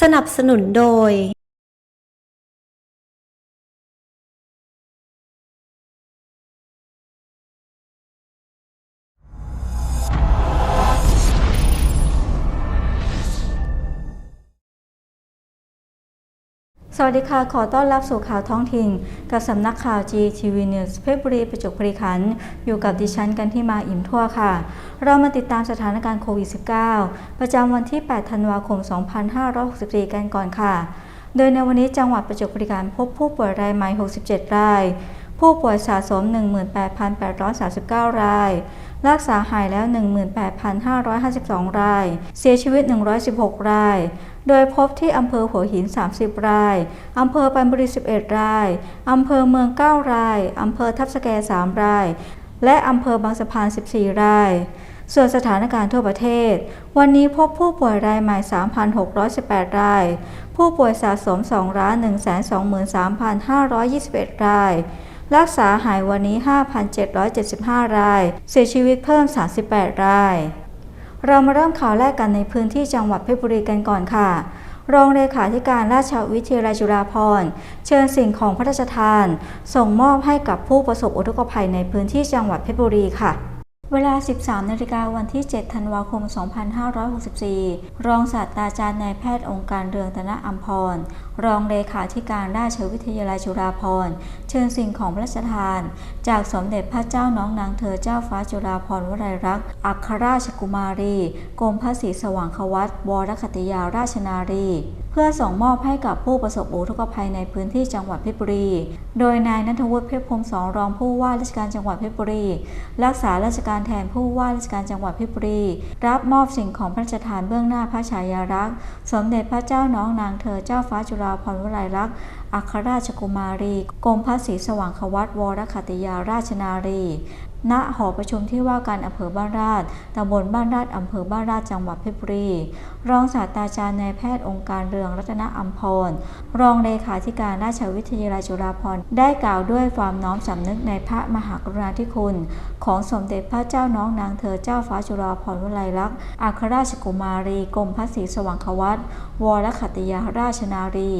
สนับสนุนโดย วัสดีค่ะ ขอต้อนรับสู่ข่าวท้องถิ่น กับสำนักข่าว GTV News เพชรบุรีประจวบคีรีขันธ์อยู่กับดิฉันกันที่มาอิ่มทั่วค่ะ เรามาติดตามสถานการณ์โควิด -19 ประจำวันที่ 8 ธันวาคม 2564 กันก่อนค่ะ โดยในวันนี้จังหวัดประจวบคีรีขันธ์พบผู้ป่วยรายใหม่ 67 ราย ผู้ป่วยสะสม 18,839 ราย รักษาหายแล้ว 18,552 ราย เสียชีวิต 116 ราย โดยพบที่อำเภอหัวหิน 30 ราย อำเภอปันบุรี 11 ราย อำเภอเมือง 9 ราย อำเภอทับสแก 3 ราย และอำเภอบางสะพาน 14 รายส่วนสถานการณ์ทั่วประเทศ วันนี้พบผู้ป่วยรายใหม่ 3,618 ราย ผู้ป่วยสะสม2,123,521 ราย รักษาหายวันนี้ 5,775 ราย เสียชีวิตเพิ่ม 38 ราย เรามาเริ่มข่าวแรกกันในพื้นที่จังหวัดเพชรบุรีกันก่อนค่ะรองเลขาธิการราชวิทยาลัยจุฬาภรณ์เชิญสิ่งของพระราชทาน ส่งมอบให้กับผู้ประสบอุทกภัยในพื้นที่จังหวัดเพชรบุรีค่ะเวลา 13 นาฬิกาวันที่ 7 ธันวาคม 2564 รองศาสตราจารย์นายแพทย์องค์การเรืองธนอัมพรรองเลขาธิการราชวิทยาลัยจุฬาภรณ์ เชิญสิ่งของพระราชทาน จากสมเด็จพระเจ้าน้องนางเธอเจ้าฟ้าจุฬาภรณ์วลัยลักษ์อัครราชกุมารีกรมพระศรีสว่างควัตวรคติยาราชนารี เพื่อส่งมอบให้กับผู้ประสบอุทกภัยในพื้นที่จังหวัดเพชรบุรี โดยนายนัทวุฒิเพชรพรหมสองรองผู้ว่าราชการจังหวัดเพชรบุรี รักษาราชการแทนผู้ว่าราชการจังหวัดเพชรบุรี รับมอบสิ่งของพระราชทานเบื้องหน้าพระฉายาลักษณ์ สมเด็จพระเจ้าน้องนางเธอเจ้าฟ้าจุฬาภรณ์วลัยลักษณ์อัครราชกุมารี กรมพระศรีสว่างควัตวรคติยาราชนารี ณหอประชุมที่ว่าการอำเภอบ้านราชตำบลบ้านราชอำเภอบ้านราชจังหวัดเพชรบุรี รองศาสตราจารย์นายแพทย์องค์การเรืองรัตนอัมพร รองเลขาธิการราชวิทยาลัยจุฬาภรณ์ ได้กล่าวด้วยความน้อมสำนึกในพระมหากรุณาธิคุณ ของสมเด็จพระเจ้าน้องนางเธอเจ้าฟ้าจุฬาภรณ์วลัยลักษณ์อัครราชกุมารีกรมพระศรีสว่างควัตวรคติยาราชนารี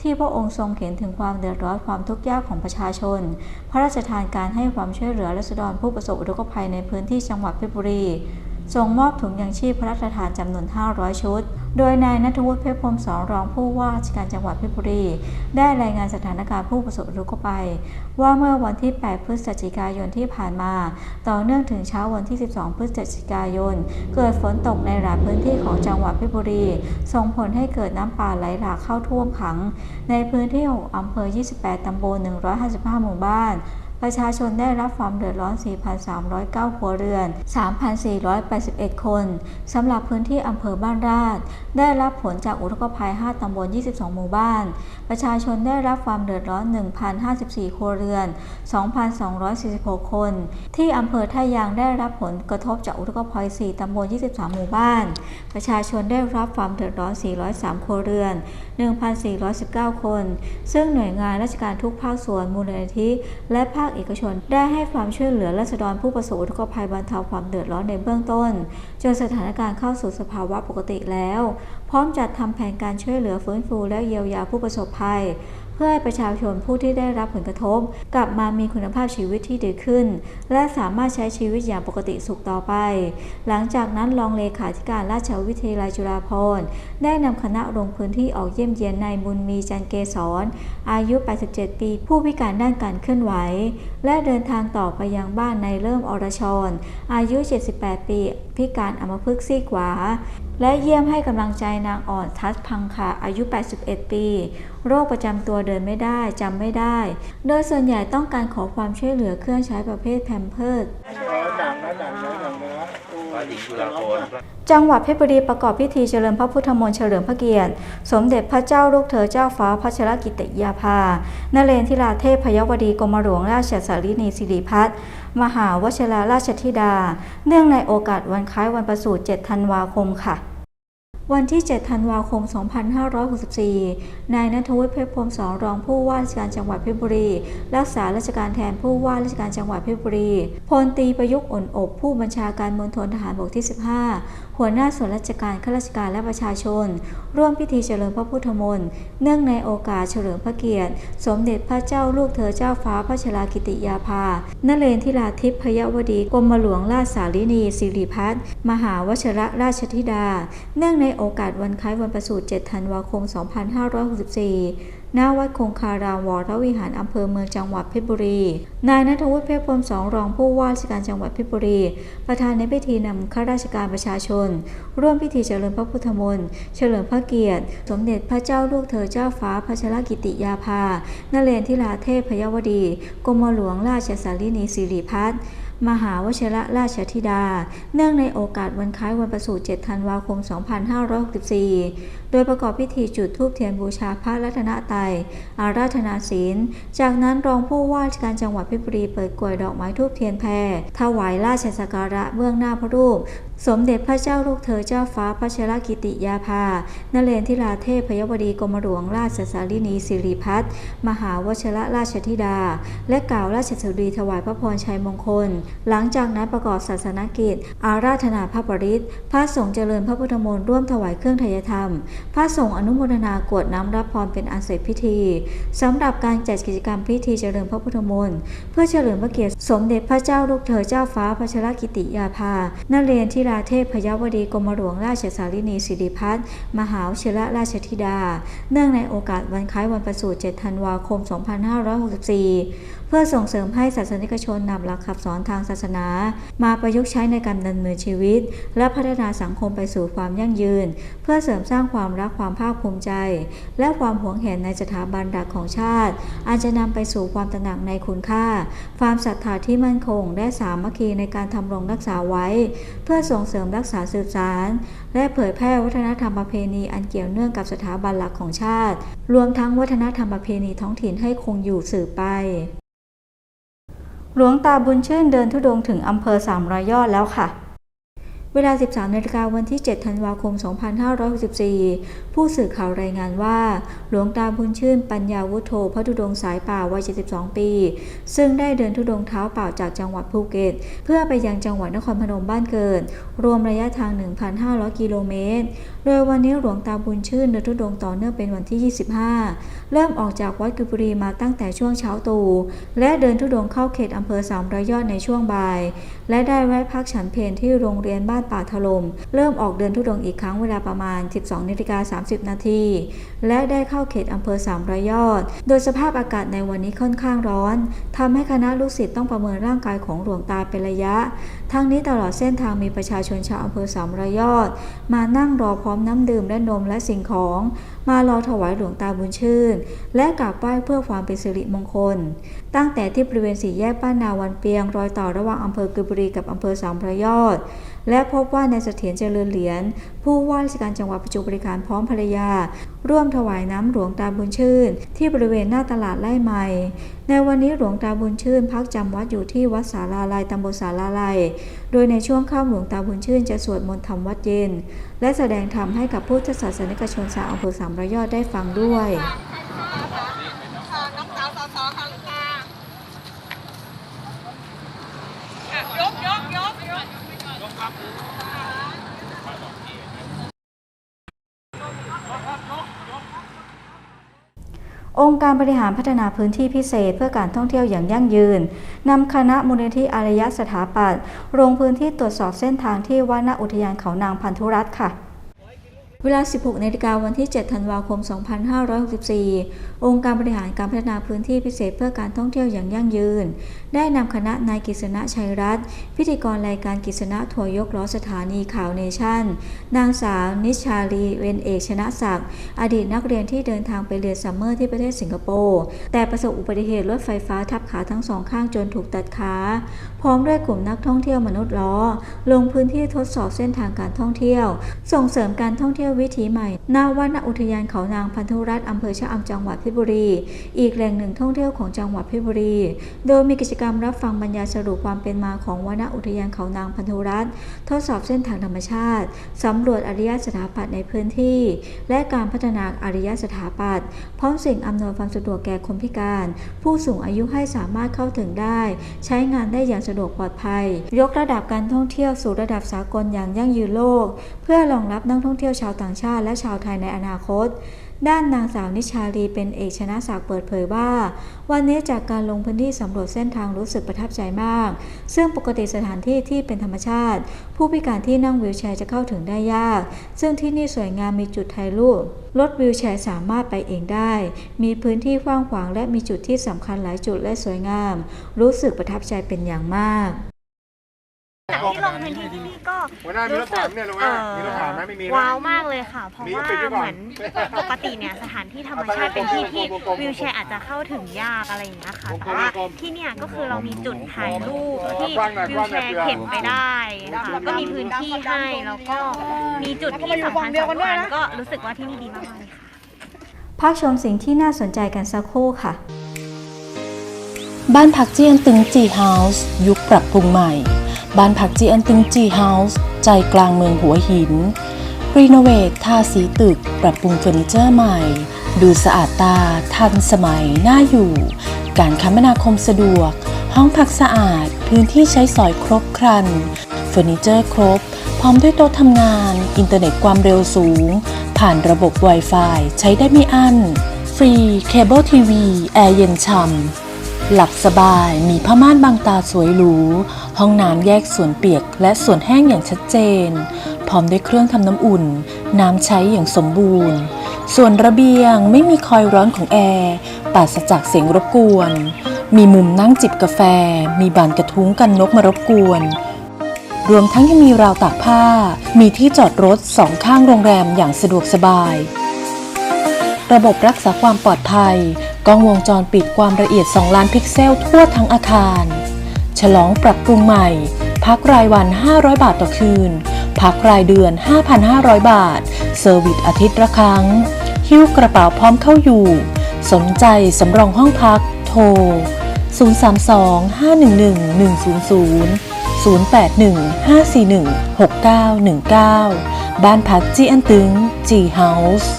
ที่พระองค์ทรงเห็นถึงความเดือดร้อนความทุกข์ยากของประชาชน พระราชทานการให้ความช่วยเหลือรัษฎรผู้ประสบอุทกภัยในพื้นที่จังหวัดเพชรบุรีทรงมอบถุงยางชีพพระราชทานจำนวน 500 ชุด โดยนายนัทวุฒิเพชรพรมสองรองผู้ว่าราชการจังหวัดเพชรบุรี ได้รายงานสถานการณ์ผู้ประสบอุทกภัย ว่าเมื่อวันที่ 8 พฤศจิกายนที่ผ่านมา ต่อเนื่องถึงเช้าวันที่ 12 พฤศจิกายน เกิดฝนตกในหลายพื้นที่ของจังหวัดเพชรบุรี ส่งผลให้เกิดน้ำป่าไหลหลากเข้าท่วมขัง ในพื้นที่ 6 อำเภอ 28 ตำบล 155 หมู่บ้าน ประชาชนได้รับความเดือดร้อน 4,309 ครัวเรือน 3,481 คน สำหรับพื้นที่อำเภอบ้านราชได้รับผลจากอุทกภัย 5 ตำบล 22 หมู่บ้าน ประชาชนได้รับความเดือดร้อน 1,054 ครัวเรือน 2,246 คน ที่อำเภอท่ายางได้รับผลกระทบจากอุทกภัย 4 ตำบล 23 หมู่บ้าน ประชาชนได้รับความเดือดร้อน 403 ครัวเรือน 1,419 คน ซึ่งหน่วยงานราชการทุกภาคส่วนมูลนิธิและภาคเอกชนได้ให้ความช่วยเหลือราษฎรผู้ประสบอุทกภัยบรรเทาความเดือดร้อนในเบื้องต้น จนสถานการณ์เข้าสู่สภาวะปกติแล้ว พร้อมจัดทำแผนการช่วยเหลือฟื้นฟูและเยียวยาผู้ประสบภัย พื่อให้ประชาชนผู้ที่ได้รับผลกระทบ กลับมามีคุณภาพชีวิตที่ดีขึ้น และสามารถใช้ชีวิตอย่างปกติสุขต่อไป หลังจากนั้นรองเลขาธิการราชวิทยาลัยจุฬาภรณ์ได้นำคณะลงพื้นที่ออกเยี่ยมเยียนนายบุญมีจันเกษรอายุ 87 ปี ผู้พิการด้านการเคลื่อนไหว และเดินทางต่อไปยังบ้านในเริ่มอรชร อายุ 78 ปี พิการอัมพฤกษ์ซีกขวา และเยี่ยมให้กำลังใจนางอ่อนทัศพังคาอายุ 81 ปี โรคประจำตัวเดินไม่ได้จำไม่ได้ โดยส่วนใหญ่ต้องการขอความช่วยเหลือเครื่องใช้ประเภทแพมเพิร์สดังนะดังนะดังนะพระหญิงจุฬาภรณ์จังหวัดเพชรบุรีประกอบพิธีเจริญพระพุทธมนต์เฉลิมพระเกียรติ สมเด็จพระเจ้าลูกเธอเจ้าฟ้าพัชรกิติยาภานเรนทิราเทพพยวดีกรมหลวงราชสารีนีสิริพัฒน์มหาวชิราราชธิดา เนื่องในโอกาสวันคล้ายวันประสูติ7ธันวาคมค่ะ วันที่ 7 ธันวาคม 2564 นายณัฐวุฒิเพชรพรมสองรองผู้ว่าราชการจังหวัดเพชรบุรี รักษาราชการแทนผู้ว่าราชการจังหวัดเพชรบุรี พลตีประยุกต์อ่อนอบ ผู้บัญชาการมณฑลทหารบกที่ 15 หัวหน้าส่วนราชการข้าราชการและประชาชน ร่วมพิธีเฉลิมพระพุทธมนต์เนื่องในโอกาสเฉลิมพระเกียรติ สมเด็จพระเจ้าลูกเธอเจ้าฟ้าพระชรากิติยาภานเรนทิราธิปพยวดีกรมหลวงราชสารินีสิริพัฒน์มหาวชระราชธิดา เนื่องในโอกาสวันคล้ายวันประสูติ7ธันวาคม 2564 ณวัดคงคารามวรวิหารอำเภอเมืองจังหวัดเพชรบุรี นายณัฐวุฒิเพชรพรมสองรองผู้ว่าราชการจังหวัดเพชรบุรี ประธานในพิธีนำข้าราชการประชาชน ร่วมพิธีเจริญพระพุทธมนต์เฉลิมพระเกียรติ สมเด็จพระเจ้าลูกเธอเจ้าฟ้าพัชรกิติยาภานเรนทิราเทพพยวดีกรมหลวงราชสารินีสิริพัฒน์มหาวชิระราชธิดา เนื่องในโอกาสวันคล้ายวันประสูติ7ธันวาคม 2564 โดยประกอบพิธีจุดธูปเทียนบูชาพระรัตนตรัยอาราธนาศีล จากนั้นรองผู้ว่าราชการจังหวัดเพชรบุรีเปิดกลวยดอกไม้ทูบเทียนแพรถวายราชสักการะเบื้องหน้าพระรูป สมเด็จพระเจ้าลูกเธอเจ้าฟ้าพัชรกิติยาภานเรนทิราเทพพยวดีกรมหลวงราชสารินีสิริพัฒน์มหาวชรราชธิดา และกล่าวราชสุดีถวายพระพรชัยมงคล หลังจากนั้นประกอบศาสนกิจ อาราธนาพระปริตรพระสงฆ์เจริญพระพุทธมนต์ร่วมถวายเครื่องทยธรรมพระสงฆ์อนุโมทนากรวดน้ำรับพรเป็นอันเสร็จพิธีสำหรับการจัดกิจกรรมพิธีเจริญพระพุทธมนต์เพื่อเฉลิมพระเกียรติสมเด็จพระเจ้าลูกเธอเจ้าฟ้าพัชรกิติยาภานเรนทิราเทพพยวดีกรมหลวงราชสารินีสิริพัฒน์มหาวชิระราชธิดา เนื่องในโอกาสวันคล้ายวันประสูติ 7 ธันวาคม 2564 เพื่อส่งเสริมให้ศาสนิกชนนำหลักขับสอนทางศาสนา มาประยุกต์ใช้ในการดำเนินชีวิต และพัฒนาสังคมไปสู่ความยั่งยืน เพื่อเสริมสร้างความรักความภาคภูมิใจ และความหวงแหนในสถาบันหลักของชาติอาจจะนำไปสู่ความตระหนักในคุณค่า ความศรัทธาที่มั่นคง และสามัคคีในการทำรงรักษาไว้ เพื่อส่งเสริมรักษาสืบสาร และเผยแพร่วัฒนธรรมประเพณีอันเกี่ยวเนื่องกับสถาบันหลักของชาติ รวมทั้งวัฒนธรรมประเพณีท้องถิ่นให้คงอยู่สืบไป หลวงตาบุญชื่นเดินทุดงค์ถึงอำเภอสามรอยยอดแล้วค่ะ เวลา 13นาฬิกาวันที่ 7 ธันวาคม 2564 ผู้สื่อข่าวรายงานว่า หลวงตาบุญชื่นปัญญาวุฒโธพระธุดงสายป่าวัย 72 ปี ซึ่งได้เดินทุดงเท้าเปล่าจากจังหวัดภูเก็ต เพื่อไปยังจังหวัดนครพนมบ้านเกิด รวมระยะทาง 1,500 กิโลเมตร โดยวันนี้หลวงตาบุญชื่นเดินทุดงต่อเนื่องเป็นวันที่ 25 เริ่มออกจากวัดกุบุรีมาตั้งแต่ช่วงเช้าตรู่และเดินทุดงเข้าเขตอำเภอสามร้อยยอดในช่วงบ่าย และได้แวะพักฉันเพลที่โรงเรียนบ้านป่าถล่มเริ่มออกเดินทุดงอีกครั้งเวลาประมาณ 12นาฬิกา30 นาทีและได้เข้าเขตอำเภอสามร้อยอด โดยสภาพอากาศในวันนี้ค่อนข้างร้อนทำให้คณะลูกศิษย์ต้องประเมินร่างกายของหลวงตาเป็นระยะ ทั้งนี้ตลอดเส้นทางมีประชาชนชาวอำเภอสามร้อยอด มานั่งรอพร้อมน้ำดื่มและนมและสิ่งของ มารอถวายหลวงตาบุญชื่น และกราบไหว้เพื่อความเป็นสิริมงคลตั้งแต่ที่บริเวณสี่แยกบ้านนาวันเปียง รอยต่อระหว่างอำเภอกุยบุรีกับอำเภอสามพระยอด และพบว่าในายเสถียรเจริญเหรียญผู้ว่าราชการจังหวัดประจวบบริการพร้อมภรรยา ร่วมถวายน้ำหลวงตาบุญชื่น ที่บริเวณหน้าตลาดไร่ใหม่ ในวันนี้หลวงตาบุญชื่น พักจำวัดอยู่ที่วัดสาราลายตำบลสาราลายโดยในช่วงค่ำหลวงตาบุญชื่นจะสวดมนต์ทำวัดเย็น และแสดงธรรมให้กับพุทธศาสนิกชนชาวอำเภอสามร้อยยอดได้ฟังด้วย ค่ะน้องสาวสอสอค่ะลูกค้าค่ะยกยกยกยก องค์การบริหารพัฒนาพื้นที่พิเศษ เพื่อการท่องเที่ยวอย่างยั่งยืนนำคณะมูลนิธิอารยสถาปัตย์ลงพื้นที่ตรวจสอบเส้นทางที่ว่าณอุทยานเขานางพันธุรัตน์ค่ะ เวลา 16นาฬิกาวันที่ 7 ธันวาคม 2564 องค์การบริหารการพัฒนาพื้นที่พิเศษเพื่อการท่องเที่ยวอย่างยั่งยืน ได้นำคณะนายกฤษณะชัยรัตน์พิธีกรรายการกฤษณะทัวร์ยกล้อสถานีข่าวเนชั่น นางสาว นิชาลีเวนเอกชนะศักดิ์อดีตนักเรียนที่เดินทางไปเรียนซัมเมอร์ที่ประเทศสิงคโปร์ แต่ประสบอุบัติเหตุรถไฟฟ้าทับขาทั้งสองข้างจนถูกตัดขา พร้อมด้วยกลุ่มนักท่องเที่ยวมนุษย์ล้อ ลงพื้นที่ทดสอบเส้นทางการท่องเที่ยว ส่งเสริมการท่องเที่ยวยววิถีใหม่หน้าวนอุทยานเขานางพันธุรัตน์อำเภอชะอำจังหวัดเพชรบุรี อีกแหล่งหนึ่งท่องเที่ยวของจังหวัดเพชรบุรี โดยมีกิจกรรมรับฟังบรรยายสรุปความเป็นมาของวนอุทยานเขานางพันธุรัตน์ทดสอบเส้นทางธรรมชาติสำรวจอริยสถาปัตย์ในพื้นที่ และการพัฒนาอริยสถาปัตย์พร้อมสิ่งอำนวยความสะดวกแก่คนพิการ ผู้สูงอายุให้สามารถเข้าถึงได้ ใช้งานได้อย่างสะดวกปลอดภัย ยกระดับการท่องเที่ยวสู่ระดับสากลอย่างยั่งยืนโลก เพื่อรองรับนักท่องเที่ยวชาวต่างชาติและชาวไทยในอนาคต ด้านนางสาวนิชาลีเป็นเอกชนะศักดิ์เปิดเผยว่า วันนี้จากการลงพื้นที่สำรวจเส้นทางรู้สึกประทับใจมาก ซึ่งปกติสถานที่ที่เป็นธรรมชาติ ผู้พิการที่นั่งวีลแชร์จะเข้าถึงได้ยาก ซึ่งที่นี่สวยงามมีจุดถ่ายรูปรถวีลแชร์สามารถไปเองได้ มีพื้นที่กว้างขวางและมีจุดที่สำคัญหลายจุดและสวยงาม รู้สึกประทับใจเป็นอย่างมากจาก ที่ลงพื้นที่ที่นี่ก็หัวหน้ามีรถถังเนี่ยลุงเอ่นะอมีรถถังไหมไม่มีนะว้าวมากเลยค่ะ เพราะมีก็ว่าปิดไว้ก่อนเหมือนปกติเนี่ยสถานที่ธรรมชาติเป็นที่ที่วิวแชร์อาจจะเข้าถึงยากอะไรอย่างเงี้ยค่ะ แต่ว่าที่เนี่ยก็คือเรามีจุดถ่ายรูปที่วิวแชร์เข็นไปได้ค่ะก็มีพื้นที่ให้แล้วก็มีจุดที่สำคัญสำคัญก็รู้สึกว่าที่นี่ดีมากๆเลยค่ะพักชมสิ่งที่น่าสนใจกันสักครู่ค่ะ บ้านพักเจียนตึงจีเฮาส์ยุคปรับปรุงใหม่ บ้านพักจียนตึงจีเฮาส์ใจกลางเมืองหัวหิน รีโนเวททาสีตึก ปรับปรุงเฟอร์นิเจอร์ใหม่ ดูสะอาดตา ทันสมัย น่าอยู่ การคมนาคมสะดวก ห้องพักสะอาด พื้นที่ใช้สอยครบครัน เฟอร์นิเจอร์ครบ พร้อมด้วยโต๊ะทำงาน อินเทอร์เน็ตความเร็วสูง ผ่านระบบ Wi-Fi ใช้ได้ไม่อั้น ฟรี เคเบิลทีวี แอร์เย็นฉ่ำ หลับสบายมีผ้าม่านบางตาสวยหรู ห้องน้ำแยกส่วนเปียกและส่วนแห้งอย่างชัดเจน พร้อมด้วยเครื่องทำน้ำอุ่น น้ำใช้อย่างสมบูรณ์ ส่วนระเบียงไม่มีคอยร้อนของแอร์ปราศจากเสียงรบกวน มีมุมนั่งจิบกาแฟ มีบานกระทุ้งกันนกมารบกวน รวมทั้งยังมีราวตากผ้า มีที่จอดรถสองข้างโรงแรมอย่างสะดวกสบาย ระบบรักษาความปลอดภัย กล้องวงจรปิดความละเอียด 2 ล้านพิกเซลทั่วทั้งอาคาร ฉลองปรับปรุงใหม่ พักรายวัน 500 บาทต่อคืน พักรายเดือน 5,500 บาท เซอร์วิสอาทิตย์ละครั้ง หิ้วกระเป๋าพร้อมเข้าอยู่ สนใจสำรองห้องพัก โทร 032 511 100 081 541 6919 บ้านพักจีอันตึงจีเฮาส์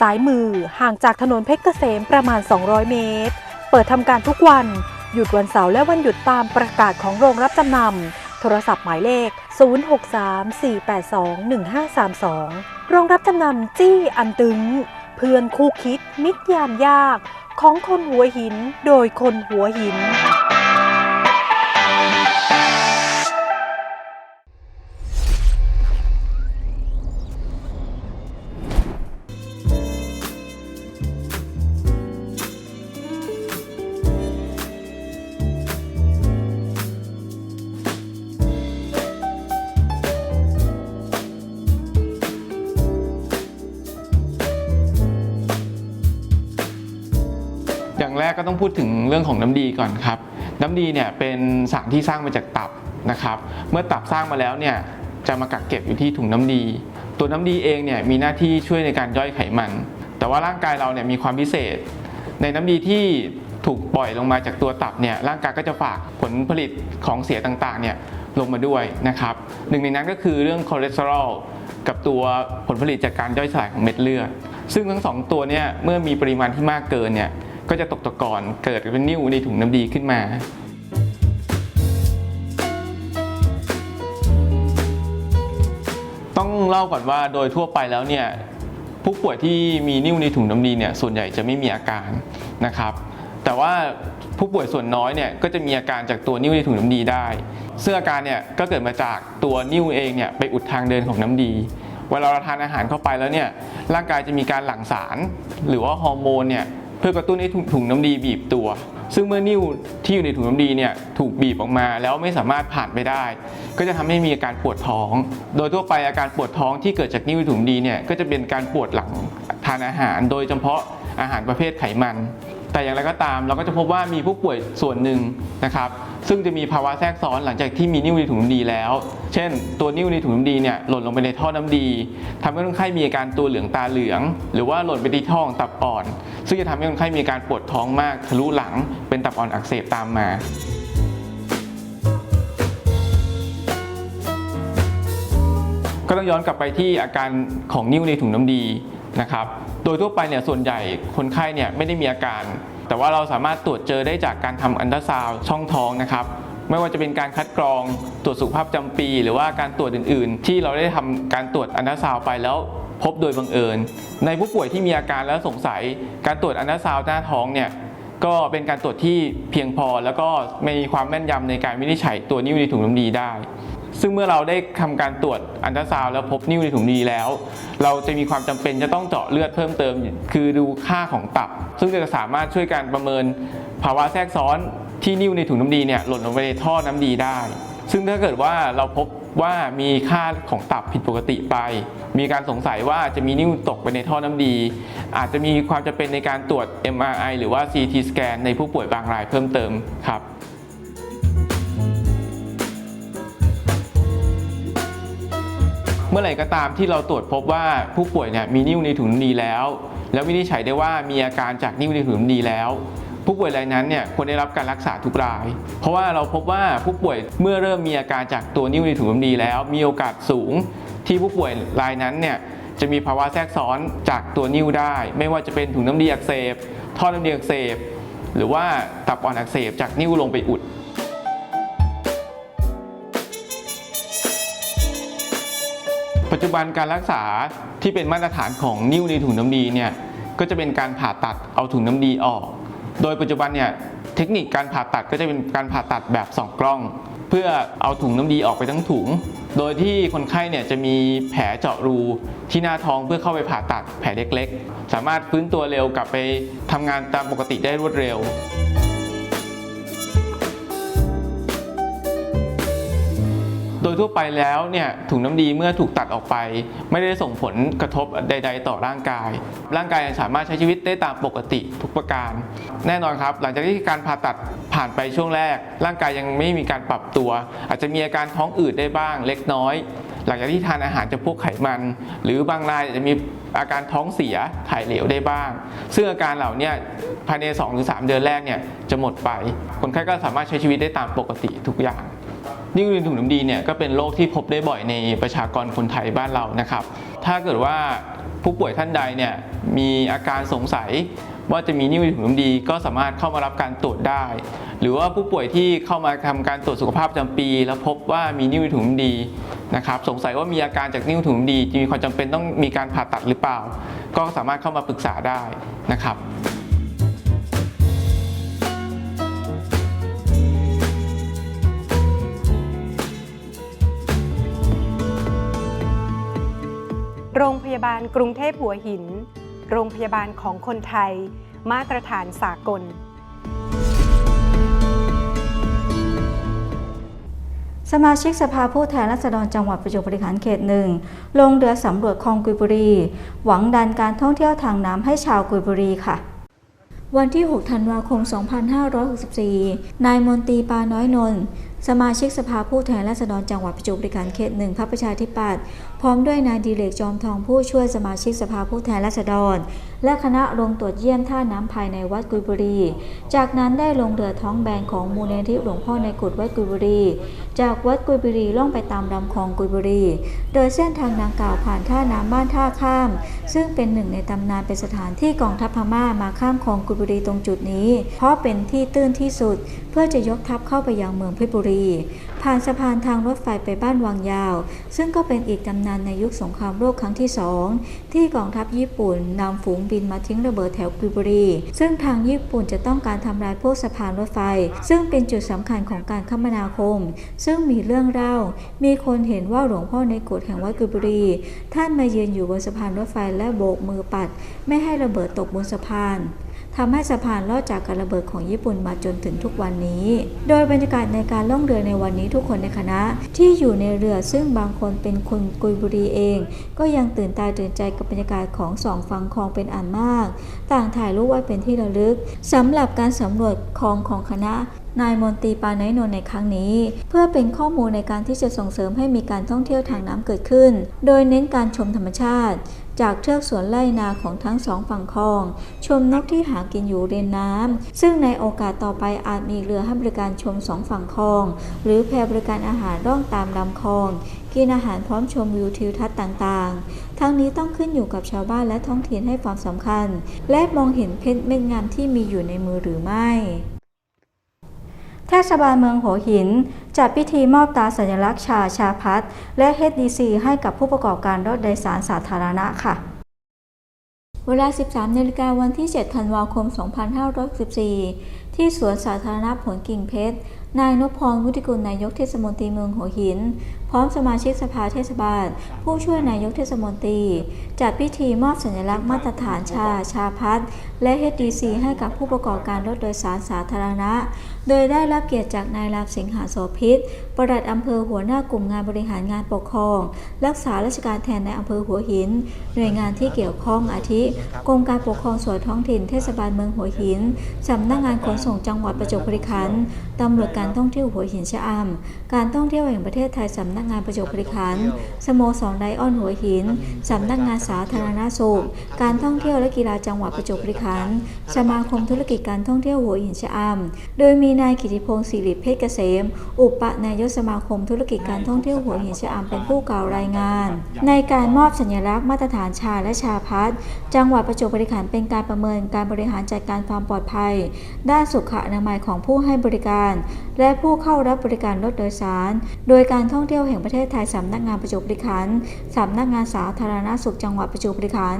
สายมือห่างจากถนนเพชรเกษมประมาณ 200 เมตร เปิดทำการทุกวัน หยุดวันเสาร์และวันหยุดตามประกาศของโรงรับจำนำ โทรศัพท์หมายเลข 0634821532 โรงรับจำนำจี้อันตึง เพื่อนคู่คิดมิตรยามยาก ของคนหัวหินโดยคนหัวหิน พูดถึงเรื่องของน้ำดีก่อนครับ น้ำดีเนี่ยเป็นสารที่สร้างมาจากตับนะครับ เมื่อตับสร้างมาแล้วเนี่ยจะมากักเก็บอยู่ที่ถุงน้ำดี ตัวน้ำดีเองเนี่ยมีหน้าที่ช่วยในการย่อยไขมัน แต่ว่าร่างกายเราเนี่ยมีความพิเศษ ในน้ำดีที่ถูกปล่อยลงมาจากตัวตับเนี่ยร่างกายก็จะฝากผลผลิตของเสียต่างๆเนี่ยลงมาด้วยนะครับหนึ่งในนั้นก็คือเรื่องคอเลสเตอรอลกับตัวผลผลิตจากการย่อยสลายของเม็ดเลือดซึ่งทั้งสองตัวเนี่ยเมื่อมีปริมาณที่มากเกินเนี่ย ก็จะตกตะกอนเกิดเป็นนิ่วในถุงน้ำดีขึ้นมาต้องเล่าก่อนว่าโดยทั่วไปแล้วเนี่ยผู้ป่วยที่มีนิ่วในถุงน้ำดีเนี่ยส่วนใหญ่จะไม่มีอาการนะครับ แต่ว่าผู้ป่วยส่วนน้อยเนี่ยก็จะมีอาการจากตัวนิ่วในถุงน้ำดีได้ ซึ่งอาการเนี่ยก็เกิดมาจากตัวนิ่วเองเนี่ยไปอุดทางเดินของน้ำดี เวลาเราทานอาหารเข้าไปแล้วเนี่ยร่างกายจะมีการหลั่งสาร หรือว่าฮอร์โมนเนี่ย พื่อกระตุ้นให้ถุงน้ำดีบีบตัว ซึ่งเมื่อนิ่วที่อยู่ในถุงน้ำดีเนี่ยถูกบีบออกมาแล้วไม่สามารถผ่านไปได้ ก็จะทำให้มีอาการปวดท้อง โดยทั่วไปอาการปวดท้องที่เกิดจากนิ้วถุงดีเนี่ยก็จะเป็นการปวดหลังทานอาหาร โดยเฉพาะอาหารประเภทไขมัน แต่อย่างไรก็ตามเราก็จะพบว่ามีผู้ป่วยส่วนหนึ่งนะครับซึ่งจะมีภาวะแทรกซ้อนหลังจากที่มีนิ่วในถุงน้ำดีแล้ว เช่น ตัวนิ่วในถุงน้ำดีเนี่ยหล่นลงไปในท่อน้ำดีทำให้คนไข้มีอาการตัวเหลืองตาเหลือง หรือว่าหล่นไปที่ท้อของตับอ่อน ซึ่งจะทำให้คนไข้มีอาการปวดท้องมากทะลุหลังเป็นตับอ่อนอักเสบตามมา ต้องย้อนกลับไปที่อาการของนิ่วในถุงน้ำดีนะครับ โดยทั่วไปเนี่ยส่วนใหญ่คนไข้เนี่ยไม่ได้มีอาการ แต่ว่าเราสามารถตรวจเจอได้จากการทำอันตราซาวช่องท้องนะครับไม่ว่าจะเป็นการคัดกรองตรวจสุขภาพประจำปี หรือว่าการตรวจอื่น ๆ ที่เราได้ทำการตรวจอันตราซาวไปแล้วพบโดยบังเอิญ ในผู้ป่วยที่มีอาการแล้วสงสัย การตรวจอันตราซาวหน้าท้องเนี่ยก็เป็นการตรวจที่เพียงพอ แล้วก็มีความแม่นยำในการวินิจฉัยตัวนิ่วในถุงน้ำดีได้ ซึ่งเมื่อเราได้ทำการตรวจอันตราซาวแล้วพบนิ่วในถุงน้ำดีแล้ว เราจะมีความจำเป็นจะต้องเจาะเลือดเพิ่มเติม คือดูค่าของตับ ซึ่งจะสามารถช่วยการประเมินภาวะแทรกซ้อนที่นิ่วในถุงน้ำดีเนี่ยหล่นลงไปในท่อน้ำดีได้ ซึ่งถ้าเกิดว่าเราพบว่ามีค่าของตับผิดปกติไป มีการสงสัยว่าจะมีนิ่วตกไปในท่อน้ำดี อาจจะมีความจำเป็นในการตรวจ MRI หรือว่า CT สแกนในผู้ป่วยบางรายเพิ่มเติมครับ มื่อไหร่ก็ตามที่เราตรวจพบว่าผู้ป่วยเนี่ยมีนิ่วในถุงน้ำดีแล้ว แล้ววินิจฉัยได้ว่ามีอาการจากนิ่วในถุงน้ำดีแล้วผู้ป่วยรายนั้นเนี่ยควรได้รับการรักษาทุกราย เพราะว่าเราพบว่าผู้ป่วยเมื่อเริ่มมีอาการจากตัวนิ่วในถุงน้ำดีแล้ว มีโอกาสสูง ที่ผู้ป่วยรายนั้นเนี่ยจะมีภาวะแทรกซ้อนจากตัวนิ่วได้ ไม่ว่าจะเป็นถุงน้ำดีอักเสบ ท่อน้ำดีอักเสบ หรือว่าตับอ่อนอักเสบจากนิ่วลงไปอุด ปัจจุบันการรักษาที่เป็นมาตรฐานของนิ่วในถุงน้ำดีเนี่ยก็จะเป็นการผ่าตัดเอาถุงน้ำดีออก โดยปัจจุบันเนี่ยเทคนิคการผ่าตัดก็จะเป็นการผ่าตัดแบบสองกล้อง เพื่อเอาถุงน้ำดีออกไปทั้งถุง โดยที่คนไข้เนี่ยจะมีแผลเจาะรูที่หน้าท้องเพื่อเข้าไปผ่าตัดแผลเล็กๆ สามารถฟื้นตัวเร็วกลับไปทำงานตามปกติได้รวดเร็ว โดยทั่วไปแล้วเนี่ยถุงน้ำดีเมื่อถูกตัดออกไป ไม่ได้ส่งผลกระทบใด ๆ ต่อร่างกาย ร่างกายยังสามารถใช้ชีวิตได้ตามปกติทุกประการ แน่นอนครับ หลังจากที่การผ่าตัดผ่านไปช่วงแรก ร่างกายยังไม่มีการปรับตัว อาจจะมีอาการท้องอืดได้บ้างเล็กน้อย หลังจากที่ทานอาหารจะพวกไขมัน หรือบางรายจะมีอาการท้องเสียถ่ายเหลวได้บ้าง ซึ่งอาการเหล่านี้ภายใน2หรือ3เดือนแรกเนี่ยจะหมดไป คนไข้ก็สามารถใช้ชีวิตได้ตามปกติทุกอย่าง นิ่วในถุงน้ำดีเนี่ยก็เป็นโรคที่พบได้บ่อยในประชากรคนไทยบ้านเรานะครับ ถ้าเกิดว่าผู้ป่วยท่านใดเนี่ยมีอาการสงสัยว่าจะมีนิ่วในถุงน้ำดีก็สามารถเข้ามารับการตรวจได้ หรือว่าผู้ป่วยที่เข้ามาทำการตรวจสุขภาพประจำปี แล้วพบว่ามีนิ่วในถุงน้ำดีนะครับสงสัยว่ามีอาการจากนิ่วถุงน้ำดีจะมีความจำเป็นต้องมีการผ่าตัดหรือเปล่า ก็สามารถเข้ามาปรึกษาได้นะครับ โรงพยาบาลกรุงเทพหัวหิน โรงพยาบาลของคนไทย มาตรฐานสากล สมาชิกสภาผู้แทนราษฎรจังหวัดประจวบคีรีขันธ์เขตหนึ่งลงเรือสำรวจคลองกุยบุรี หวังดันการท่องเที่ยวทางน้ำให้ชาวกุยบุรีค่ะวันที่ 6 ธันวาคม 2564 นายมนตรีปาน้อยนนท์ สมาชิกสภาผู้แทนราษฎรจังหวัดประจวบคีรีขันธ์เขตหนึ่งพรรคประชาธิปัตย์พร้อมด้วยนายดีเลกจอมทองผู้ช่วยสมาชิกสภาผู้แทนราษฎร และคณะลงตรวจเยี่ยมท่าน้ำภายในวัดกุยบุรี จากนั้นได้ลงเรือท้องแบนของมูลนิธิหลวงพ่อในกุฏวัดกุยบุรี จากวัดกุยบุรีล่องไปตามลำคลองกุยบุรี โดยเส้นทางดังกล่าวผ่านท่าน้ำบ้านท่าข้าม ซึ่งเป็นหนึ่งในตำนานเป็นสถานที่กองทัพพม่ามาข้ามคลองกุยบุรีตรงจุดนี้ เพราะเป็นที่ตื้นที่สุด เพื่อจะยกทัพเข้าไปยังเมืองเพชรบุรี ผ่านสะพานทางรถไฟไปบ้านวังยาว ซึ่งก็เป็นอีกตำนานในยุคสงครามโลกครั้งที่สองที่กองทัพญี่ปุ่นนำฝูงบนมาทิ้งระเบิดแถวกิบุรี ซึ่งทางญี่ปุ่นจะต้องการทำลายพวกสะพานรถไฟ ซึ่งเป็นจุดสำคัญของการคมนาคม ซึ่งมีเรื่องเล่า มีคนเห็นว่าหลวงพ่อในกฎแห่งวัดกิบุรี ท่านมายืนอยู่บนสะพานรถไฟและโบกมือปัด ไม่ให้ระเบิดตกบนสะพาน ทำให้สะพานลอดจากการระเบิดของญี่ปุ่นมาจนถึงทุกวันนี้ โดยบรรยากาศในการล่องเรือในวันนี้ทุกคนในคณะ ที่อยู่ในเรือซึ่งบางคนเป็นคนกุยบุรีเอง ก็ยังตื่นตาตื่นใจกับบรรยากาศของสองฝั่งคลองเป็นอันมาก ต่างถ่ายรูปไว้เป็นที่ระลึกสำหรับการสำรวจคลองของคณะนายมนตรีปาน้อยนนในครั้งนี้ เพื่อเป็นข้อมูลในการที่จะส่งเสริมให้มีการท่องเที่ยวทางน้ำเกิดขึ้น โดยเน้นการชมธรรมชาติ จากเทือกสวนไร่นาของทั้งสองฝั่งคลอง ชมนกที่หากินอยู่ริมน้ำ ซึ่งในโอกาสต่อไปอาจมีเรือให้บริการชมสองฝั่งคลอง หรือแพบริการอาหารร่องตามลำคลอง กินอาหารพร้อมชมวิวทิวทัศน์ต่างๆ ทั้งนี้ต้องขึ้นอยู่กับชาวบ้านและท้องถิ่นให้ความสำคัญ และมองเห็นเพชรเม็ดงามที่มีอยู่ในมือหรือไม่เทศบาลเมืองหัวหิน จัดพิธีมอบตราสัญลักษณ์ชาชาพัฒน์และ HDC ให้กับผู้ประกอบการรถโดยสารสาธารณะค่ะเวลา 13นาฬิกาวันที่ 7 ธันวาคม 2514ที่สวนสาธารณะผลกิ่งเพชร นายนพพรวุฒิกุลนายกเทศมนตรีเมืองหัวหิน พร้อมสมาชิกสภาเทศบาล ผู้ช่วยนายกเทศมนตรี จัดพิธีมอบสัญลักษณ์มาตรฐานชา ชาพัฒน์และ HDC ให้กับผู้ประกอบการรถโดยสารสาธารณะ โดยได้รับเกียรติจากนายรามสิงหาโสพิษปลัดอำเภอหัวหน้ากลุ่มงานบริหารงานปกครอง รักษาราชการแทนในอำเภอหัวหิน หน่วยงานที่เกี่ยวข้องอาทิกรมการปกครองส่วนท้องถิ่นเทศบาลเมืองหัวหินสำนักงานขนส่งจังหวัดประจวบคีรีขันธ์ตำรวจการท่องเที่ยวหัวหินชะอำการท่องเที่ยวแห่งประเทศไทยสำนักงานประจวบคีรีขันธ์สโมสรไดออนหัวหินสำนักงานสาธารณสุขการท่องเที่ยวและกีฬาจังหวัดประจวบคีรีขันธ์สมาคมธุรกิจการท่องเที่ยวหัวหินชะอำโดยมีนายกิติพงศ์สิริเพชรเกษม อุปนายกสมาคมธุรกิจการท่องเที่ยวหัวหินชะอำเป็นผู้กล่าวรายงาน ในการมอบสัญลักษณ์มาตรฐานชาและชาพัฒน์จังหวัดประจวบคีรีขันเป็นการประเมินการบริหารจัดการความปลอดภัย ด้านสุขอนามัยของผู้ให้บริการ และผู้เข้ารับบริการรถโดยสาร โดยการท่องเที่ยวแห่งประเทศไทยสำนักงานประจวบคีรีขันสำนักงานสาธารณสุขจังหวัดประจวบคีรีขัน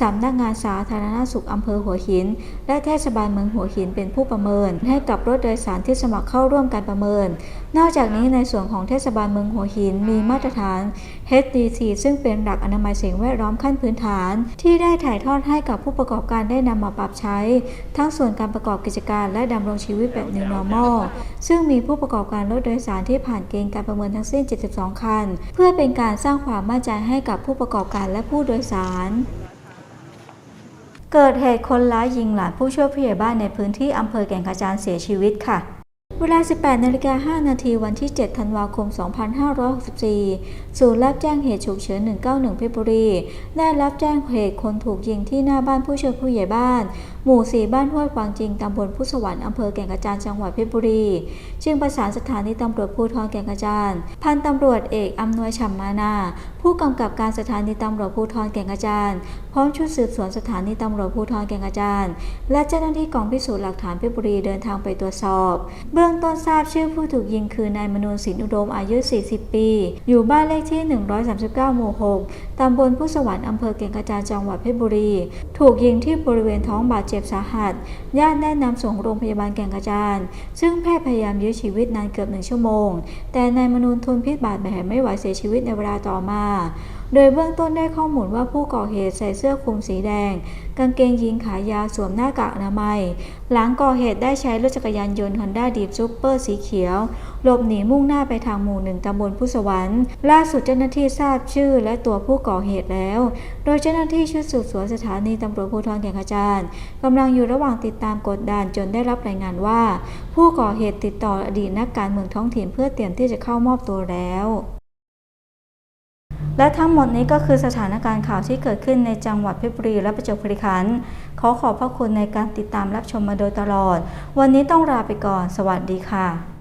สำนักงานสาธารณสุขอำเภอหัวหิน และเทศบาลเมืองหัวหินเป็นผู้ประเมินให้กับรถโดยสารที่สมัครเข้าร่วมการประเมิน นอกจากนี้ในส่วนของเทศบาลเมืองหัวหินมีมาตรฐาน HDC ซึ่งเป็นหลักอนามัยสิ่งแวดล้อมขั้นพื้นฐาน ที่ได้ถ่ายทอดให้กับผู้ประกอบการได้นำมาปรับใช้ ทั้งส่วนการประกอบกิจการและดำรงชีวิตแบบ New Normal ซึ่งมีผู้ประกอบการรถโดยสารที่ผ่านเกณฑ์การประเมินทั้งสิ้น 72 คัน เพื่อเป็นการสร้างความมั่นใจให้กับผู้ประกอบการและผู้โดยสาร เกิดเหตุคนร้ายยิงหลานผู้ช่วยผู้ใหญ่บ้านในพื้นที่อำเภอแก่งกระจานเสียชีวิตค่ะ เวลา 18นาฬิกา5นาทีวันที่ 7 ธันวาคม 2564 ศูนย์รับแจ้งเหตุฉุกเฉิน 191 เพชรบุรี ได้รับแจ้งเหตุคนถูกยิงที่หน้าบ้านผู้ช่วยผู้ใหญ่บ้าน หมู่ 4 บ้านห้วยฟางจริง ตำบลพุทธสวรรค์ อำเภอแก่งกระจานจังหวัดเพชรบุรี จึงประสานสถานีตำรวจภูธรแก่งกระจาน พันตำรวจเอกอำนวยฉ่ำมานา ผู้กำกับการสถานีตำรวจภูธรแก่งกระจาน พร้อมชุดสืบสวนสถานีตำรวจภูธรแก่งกระจาน และเจ้าหน้าที่กองพิสูจน์หลักฐานเพชรบุรีเดินทางไปตรวจสอบเบื้องต้นทราบชื่อผู้ถูกยิงคือนายมนูนศิลอุดมอายุ 40 ปี อยู่บ้านเลขที่ 139 หมู่ 6 ตำบลพุทธสวรรค์อำเภอเก่งกระจานจังหวัดเพชรบุรี ถูกยิงที่บริเวณท้องบาดเจ็บสาหัส ญาติได้นำส่งโรงพยาบาลแก่งกระจาน ซึ่งแพทย์พยายามยื้อชีวิตนานเกือบหนึ่งชั่วโมง แต่นายมนูนทนพิษบาดแผลไม่ไหวเสียชีวิตในเวลาต่อมา โดยเบื้องต้นได้ข้อมูลว่าผู้ก่อเหตุใส่เสื้อคลุมสีแดง กางเกงยีนขายาวสวมหน้ากากอนามัย หลังก่อเหตุได้ใช้รถจักรยานยนต์ Honda Deep Super สีเขียว หลบหนีมุ่งหน้าไปทางหมู่หนึ่งตำบลพุทธสวรรค์ล่าสุดเจ้าหน้าที่ทราบชื่อและตัวผู้ก่อเหตุแล้ว โดยเจ้าหน้าที่ชุดสืบสวนสถานีตำรวจภูธรแก่งกระจานกำลังอยู่ระหว่างติดตามกดดันจนได้รับรายงานว่า ผู้ก่อเหตุติดต่ออดีตนักการเมืองท้องถิ่นเพื่อเตรียมที่จะเข้ามอบตัวแล้ว และทั้งหมดนี้ก็คือสถานการณ์ข่าวที่เกิดขึ้นในจังหวัดเพชรบุรีและประจวบคีรีขันธ์ขอขอบพระคุณในการติดตามรับชมมาโดยตลอด วันนี้ต้องลาไปก่อน สวัสดีค่ะ